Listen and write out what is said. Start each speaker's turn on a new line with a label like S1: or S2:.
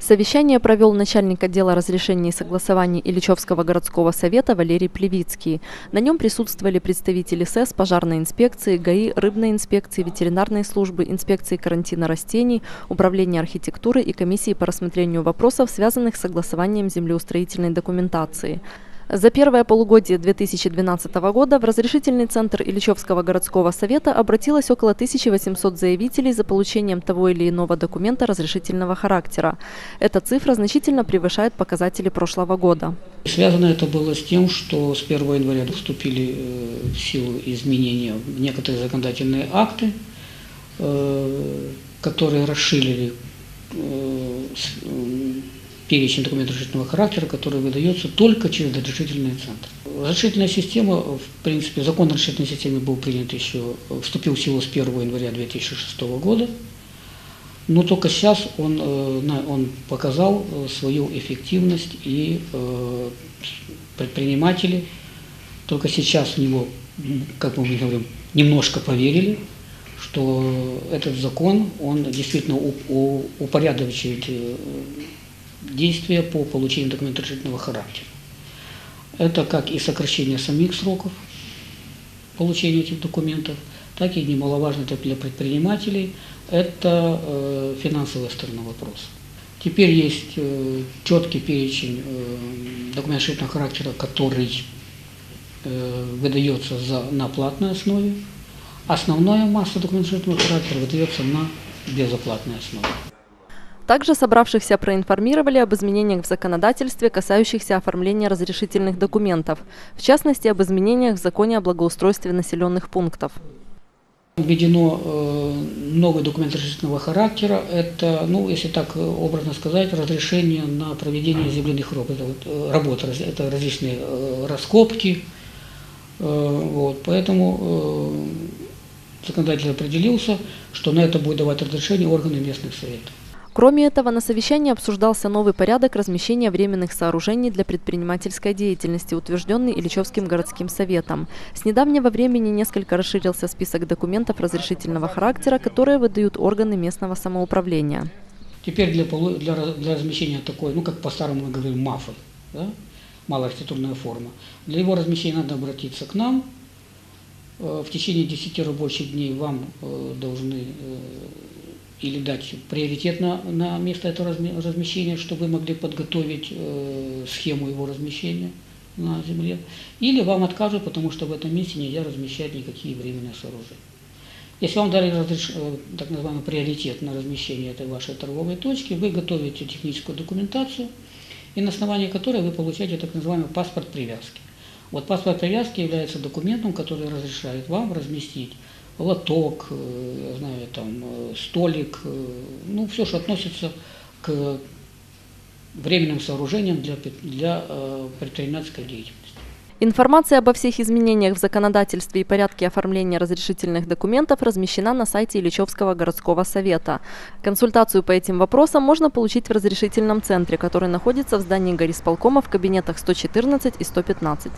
S1: Совещание провел начальник отдела разрешений и согласований Ильичевского городского совета Валерий Плевицкий. На нем присутствовали представители СЭС, пожарной инспекции, ГАИ, рыбной инспекции, ветеринарной службы, инспекции карантина растений, управления архитектуры и комиссии по рассмотрению вопросов, связанных с согласованием землеустроительной документации. За первое полугодие 2012 года в разрешительный центр Ильичевского городского совета обратилось около 1800 заявителей за получением того или иного документа разрешительного характера. Эта цифра значительно превышает показатели прошлого года.
S2: Связано это было с тем, что с 1 января вступили э, в силу изменения в некоторые законодательные акты, э, которые расширили э, перечень документов разрешительного характера, который выдается только через разрешительный центр. Разрешительная система, в принципе, закон о разрешительной системе был принят еще, вступил в силу с 1 января 2006 года, но только сейчас он, э, он показал э, свою эффективность и э, предприниматели только сейчас в него, как мы говорим, немножко поверили, что этот закон, он действительно упорядочивает действия по получению документа разрешительного характера. Это как и сокращение самих сроков получения этих документов, так и немаловажно для предпринимателей, это э, финансовая сторона вопроса. Теперь есть э, четкий перечень э, документов разрешительного характера, который э, выдается за, на платной основе. Основная масса документов разрешительного характера выдается на безоплатной основе.
S1: Также собравшихся проинформировали об изменениях в законодательстве, касающихся оформления разрешительных документов, в частности, об изменениях в законе о благоустройстве населенных пунктов.
S2: Введено э, новый документ разрешительного характера. Это, ну, если так образно сказать, разрешение на проведение земляных работ. Э, работ, это различные э, раскопки. Э, вот, поэтому э, законодатель определился, что на это будет давать разрешение органы местных советов.
S1: Кроме этого, на совещании обсуждался новый порядок размещения временных сооружений для предпринимательской деятельности, утвержденный Ильичевским городским советом. С недавнего времени несколько расширился список документов разрешительного характера, которые выдают органы местного самоуправления.
S2: Теперь для, для, для размещения такой, ну как по-старому мы говорим, мафы, да? малоархитектурная форма, для его размещения надо обратиться к нам. Э, в течение 10 рабочих дней вам э, должны э, или дать приоритет на, на место этого размещения, чтобы вы могли подготовить э, схему его размещения на земле, или вам откажут, потому что в этом месте нельзя размещать никакие временные сооружения. Если вам дали разреш... Э, так называемый приоритет на размещение этой вашей торговой точки, вы готовите техническую документацию, и на основании которой вы получаете так называемый паспорт привязки. Вот паспорт привязки является документом, который разрешает вам разместить лоток, э, я знаю, там, э, столик, э, ну, все, что относится к временным сооружениям для, для предпринимательской деятельности.
S1: Информация обо всех изменениях в законодательстве и порядке оформления разрешительных документов размещена на сайте Ильичевского городского совета. Консультацию по этим вопросам можно получить в разрешительном центре, который находится в здании горисполкома в кабинетах 114 и 115.